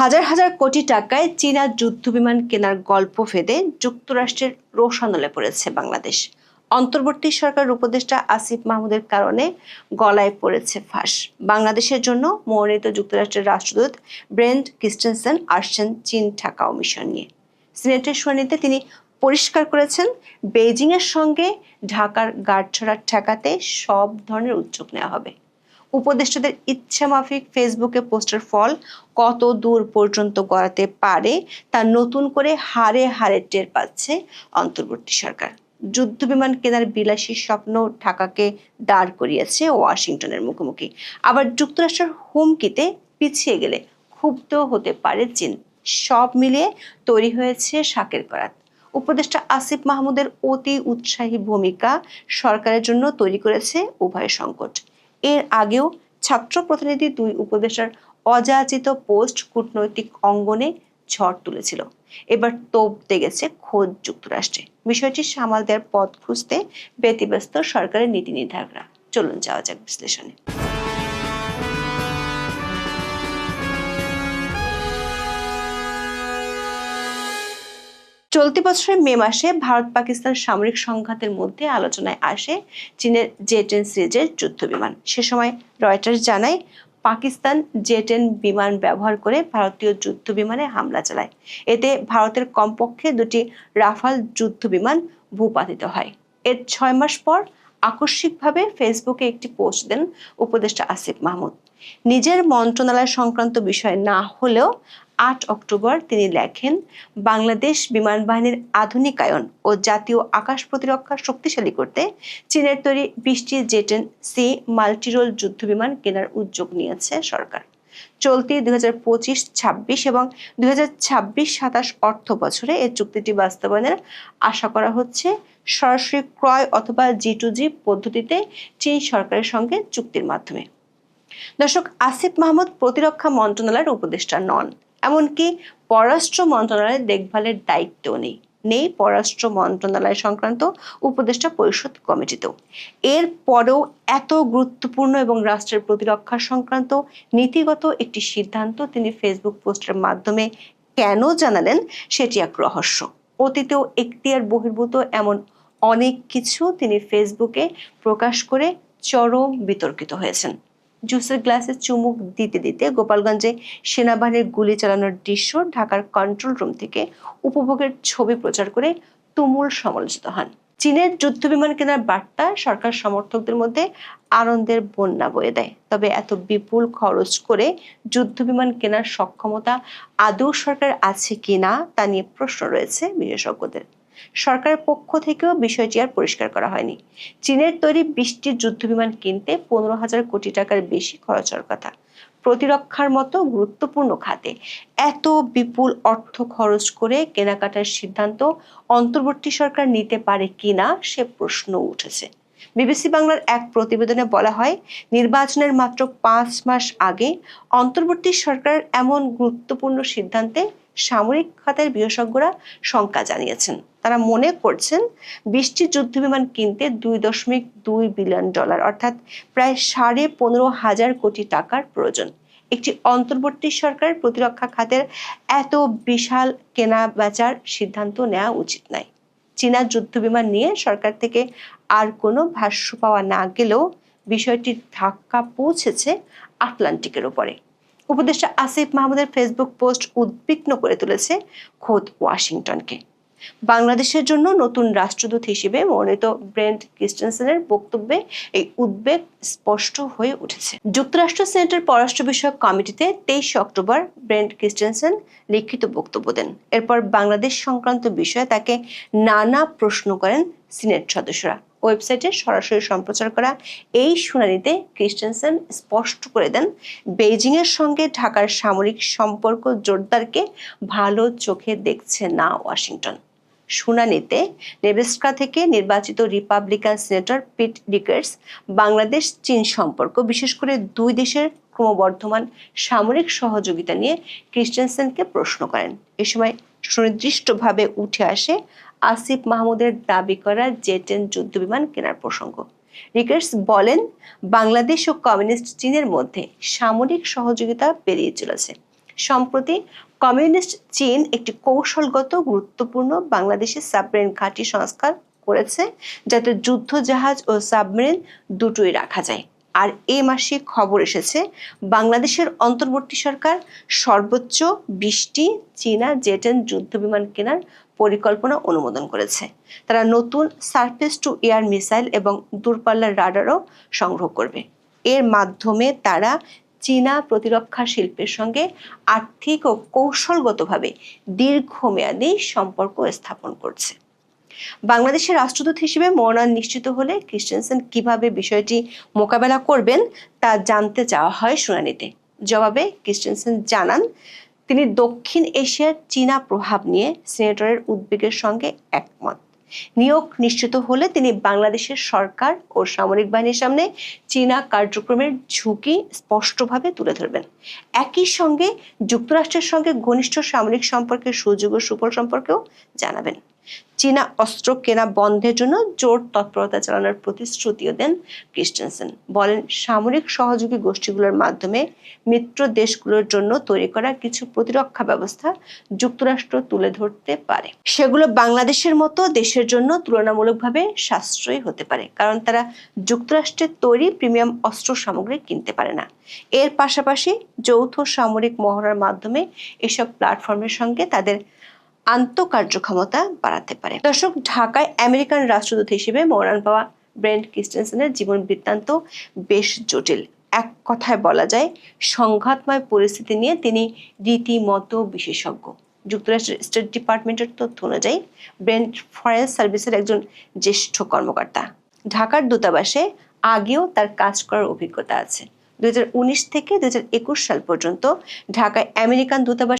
হাজার হাজার কোটি টাকায় চীনা যুদ্ধবিমান কেনার গল্প ফেদে যুক্তরাষ্ট্রের রোশানলে পড়েছে বাংলাদেশ। অন্তর্বর্তী সরকার উপদেষ্টা আসিফ মাহমুদের কারণে গলায় পড়েছে ফাঁস। বাংলাদেশের জন্য মনোনীত যুক্তরাষ্ট্রের রাষ্ট্রদূত ব্রেন্ট ক্রিস্টেনসেন আসছেন চীন ঢাকাও মিশন নিয়ে। সিনেটের শুনানিতে তিনি পরিষ্কার করেছেন, বেইজিংয়ের সঙ্গে ঢাকার গাঁটছড়া ঠেকাতে সব ধরনের উদ্যোগ নেওয়া হবে। উপদেষ্টাদের ইচ্ছা মাফিক ফেসবুকে পোস্টের ফল কত দূর পর্যন্ত গড়াতে পারে তা নতুন করে হারে হারে টের পাচ্ছে অন্তর্বর্তী সরকার। যুদ্ধ বিমান কেনার বিলাসী স্বপ্ন ঢাকাকে দাঁড় করিয়েছে ওয়াশিংটনের মুখোমুখি। আবার যুক্তরাষ্ট্রের হুমকিতে পিছিয়ে গেলে ক্ষুব্ধ হতে পারে চীন। সব মিলিয়ে তৈরি হয়েছে শাকের করাত। উপদেষ্টা আসিফ মাহমুদের অতি উৎসাহী ভূমিকা সরকারের জন্য তৈরি করেছে উভয় সংকট। এর আগেও ছাত্র প্রতিনিধি দুই উপদেষ্টার অযাচিত পোস্ট কূটনৈতিক অঙ্গনে ঝড় তুলেছিল। এবার তোপ গেছে খোদ যুক্তরাষ্ট্রে। বিষয়টি সামাল দেওয়ার পথ খুঁজতে ব্যতিব্যস্ত সরকারের নীতি নির্ধারকরা। চলুন যাওয়া যাক বিশ্লেষণে। চলতি বছরের মে মাসে ভারত পাকিস্তান সামরিক সংঘাতের মধ্যে আলোচনায় আসে চীনের জে টেন সিরিজের যুদ্ধ বিমান। সে সময় রয়টার্স জানায়, পাকিস্তান জে টেন বিমান ব্যবহার করে ভারতীয় যুদ্ধ বিমানে হামলা চালায়। এতে ভারতের কমপক্ষে দুটি রাফাল যুদ্ধ বিমান ভূপাতিত হয়। এর ছয় মাস পর আকস্মিকভাবে ফেসবুকে একটি পোস্ট দেন উপদেষ্টা আসিফ মাহমুদ। নিজের মন্ত্রণালয় সংক্রান্ত বিষয় না হলেও আট অক্টোবর তিনি লেখেন, বাংলাদেশ বিমান বাহিনীর আধুনিকায়ন ও জাতীয় আকাশ প্রতিরক্ষা শক্তিশালী করতে চীনের তৈরি বিশটি জেটেন সি মাল্টিরোল যুদ্ধ বিমান কেনার উদ্যোগ নিয়েছে সরকার। চলতি দুই হাজার পঁচিশ, ছাব্বিশ এবং দুই হাজার ছাব্বিশ, সাতাশ অর্থ বছরে এই চুক্তিটি বাস্তবায়নের আশা করা হচ্ছে। সরাসরি ক্রয় অথবা জি টু জি পদ্ধতিতে চীন সরকারের সঙ্গে চুক্তির মাধ্যমে। দর্শক, আসিফ মাহমুদ প্রতিরক্ষা মন্ত্রণালয়ের উপদেষ্টা নন। এমনকি পররাষ্ট্র মন্ত্রণালয়ের দেখভালের দায়িত্বও নেই। নেই পররাষ্ট্র মন্ত্রণালয় সংক্রান্ত উপদেষ্টা পরিষদ কমিটিতেও। এর পরেও এত গুরুত্বপূর্ণ এবং রাষ্ট্রের প্রতিরক্ষা সংক্রান্ত নীতিগত একটি সিদ্ধান্ত তিনি ফেসবুক পোস্টের মাধ্যমে কেন জানালেন সেটি এক রহস্য। অতীতেও এখতিয়ার বহির্ভূত এমন অনেক কিছু তিনি ফেসবুকে প্রকাশ করে চরম বিতর্কিত হয়েছেন। জুসের গ্লাসে চুমুক দিতে দিতে গোপালগঞ্জে সেনাবাহিনীর গুলি চালানোর দৃশ্য ঢাকার কন্ট্রোল রুম থেকে উপভোগের ছবি প্রচার করে তুমুল সমালোচিত হন। চীনের যুদ্ধ বিমান কেনার বার্তা সরকার সমর্থকদের মধ্যে আনন্দের বন্যা বয়ে দেয়। তবে এত বিপুল খরচ করে যুদ্ধ বিমান কেনার সক্ষমতা আদৌ সরকার আছে কিনা তা নিয়ে প্রশ্ন রয়েছে বিশেষজ্ঞদের। সরকারের পক্ষ থেকেও বিষয়টি আর পরিষ্কার করা হয়নি। চীনের তৈরি বিশটি যুদ্ধবিমান কিনতে পনেরো হাজার কোটি টাকার বেশি খরচ হওয়ার কথা। প্রতিরক্ষার মতো গুরুত্বপূর্ণ খাতে। এত বিপুল অর্থ খরচ করে কেনাকাটার সিদ্ধান্ত অন্তর্বর্তী সরকার নিতে পারে কিনা সে প্রশ্ন উঠেছে। বিবিসি বাংলার এক প্রতিবেদনে বলা হয়, নির্বাচনের মাত্র পাঁচ মাস আগে অন্তর্বর্তী সরকার এমন গুরুত্বপূর্ণ সিদ্ধান্তে সামরিক খাতের বিশেষজ্ঞরা শঙ্কা জানিয়েছেন। তারা মনে করছেন, বিশটি যুদ্ধ বিমান কিনতে দুই দশমিক দুই বিলিয়ন ডলার, অর্থাৎ প্রায় সাড়ে পনেরো হাজার কোটি টাকার প্রয়োজন। একটি অন্তর্বর্তী সরকার প্রতিরক্ষা খাতের এত বিশাল কেনা বেচার সিদ্ধান্ত নেওয়া উচিত নয়। চীনা যুদ্ধ বিমান নিয়ে সরকার থেকে আর কোনো ভাষ্য পাওয়া না গেলেও বিষয়টির ধাক্কা পৌঁছেছে আটলান্টিকের উপরে। উপদেষ্টা আসিফ মাহমুদের ফেসবুক পোস্ট উদ্বিগ্ন করে তুলেছে খোদ ওয়াশিংটনকে। বাংলাদেশের জন্য নতুন রাষ্ট্রদূত হিসেবে মনোনীত ব্রেন্ট ক্রিস্টেনসেনের বক্তব্যে এই উদ্বেগ স্পষ্ট হয়ে উঠেছে। যুক্তরাষ্ট্র সেনেটের পররাষ্ট্র বিষয়ক কমিটিতে তেইশ অক্টোবর ব্রেন্ট ক্রিস্টেনসেন লিখিত বক্তব্য দেন। এরপর বাংলাদেশ সংক্রান্ত বিষয়ে তাকে নানা প্রশ্ন করেন সিনেট সদস্যরা। ওয়েবসাইটে সরাসরি সম্প্রচার করা এই শুনানিতে ক্রিস্টেনসেন স্পষ্ট করে দেন, বেইজিংয়ের সঙ্গে ঢাকার সামরিক সম্পর্ক জোরদারকে ভালো চোখে দেখছে না ওয়াশিংটন। শুনানিতে নেবেস্কা থেকে নির্বাচিত Republican senator Pete Ricketts Bangladesh চীন সম্পর্ক, বিশেষ করে দুই দেশের ক্রমবর্ধমান সামরিক সহযোগিতা নিয়ে ক্রিস্টেনসেনকে প্রশ্ন করেন। এ সময় সুনির্দিষ্টভাবে উঠে আসে আসিফ মাহমুদের দাবি করা জেটেন যুদ্ধবিমান কেনার প্রসঙ্গ। রিকার্স বলেন, বাংলাদেশ ও কমিউনিস্ট চীনের মধ্যে সামরিক সহযোগিতা বেরিয়ে চলেছে। সম্প্রতি কমিউনিস্ট চীন একটি কৌশলগত, গুরুত্বপূর্ণ বাংলাদেশি সাবমেরিন ঘাঁটি সংস্কার করেছে, যাতে যুদ্ধ জাহাজ ও সাবমেরিন দুটোই রাখা যায়। আর এ মাসে খবর এসেছে, বাংলাদেশের অন্তর্বর্তী সরকার সর্বোচ্চ বিশটি চীনা জেটেন যুদ্ধ বিমান কেনার পরিকল্পনা অনুমোদন করেছে। তারা নতুন সারফেস টু এয়ার মিসাইল এবং দূরপাল্লার রাডারও সংগ্রহ করবে। এর মাধ্যমে তারা চীনা প্রতিরক্ষা শিল্পের সঙ্গে আর্থিক ও কৌশলগতভাবে দীর্ঘমেয়াদী সম্পর্ক স্থাপন করছে। বাংলাদেশের রাষ্ট্রদূত হিসেবে মনোনয়ন নিশ্চিত হলে ক্রিস্টেনসেন কীভাবে বিষয়টি মোকাবেলা করবেন তা জানতে চাওয়া হয় শুনানিতে। জবাবে ক্রিস্টেনসেন জানান, তিনি দক্ষিণ এশিয়ার চীনা প্রভাব নিয়ে সিনেটরের উদ্বেগের সঙ্গে একমত। নিয়োগ নিশ্চিত হলে তিনি বাংলাদেশের সরকার ও সামরিক বাহিনীর সামনে চীনা কার্যক্রমের ঝুঁকি স্পষ্টভাবে তুলে ধরবেন। একই সঙ্গে যুক্তরাষ্ট্রের সঙ্গে ঘনিষ্ঠ সামরিক সম্পর্কের সুযোগ ও সুফল সম্পর্কেও জানাবেন। চীনা অস্ত্র কেনা বন্ধের জন্য জোর তৎপরতা চালানোর প্রতিশ্রুতিও দেন ক্রিস্টেনসেন। বলেন, সামরিক সহযোগী গোষ্ঠীগুলোর মাধ্যমে মিত্র দেশগুলোর জন্য তৈরি করা কিছু প্রতিরক্ষা ব্যবস্থা যুক্তরাষ্ট্র তুলে ধরতে পারে। সেগুলো বাংলাদেশের মতো দেশের জন্য তুলনামূলকভাবে সাশ্রয়ী হতে পারে, কারণ তারা যুক্তরাষ্ট্রের তৈরি প্রিমিয়াম অস্ত্র সামগ্রী কিনতে পারে না। এর পাশাপাশি যৌথ সামরিক মহড়ার মাধ্যমে এসব প্ল্যাটফর্মের সঙ্গে তাদের আন্তঃকার্যক্ষমতা বাড়াতে পারে। দর্শক, ঢাকায় আমেরিকান রাষ্ট্রদূত হিসেবে মনোনয়ন পাওয়া ব্রেন্ট ক্রিস্টেনসেনের জীবন বৃত্তান্ত বেশ জটিল। এক কথায় বলা যায়, সংঘাতময় পরিস্থিতি নিয়ে তিনি রীতিমতো বিশেষজ্ঞ। যুক্তরাষ্ট্রের স্টেট ডিপার্টমেন্টের তথ্য অনুযায়ী, ব্রেন্ট ফরেন সার্ভিসের একজন জ্যেষ্ঠ কর্মকর্তা। ঢাকার দূতাবাসে আগেও তার কাজ করার অভিজ্ঞতা আছে। দুই হাজার উনিশ থেকে দুই হাজার একুশ সাল পর্যন্ত ঢাকায় আমেরিকান দূতাবাস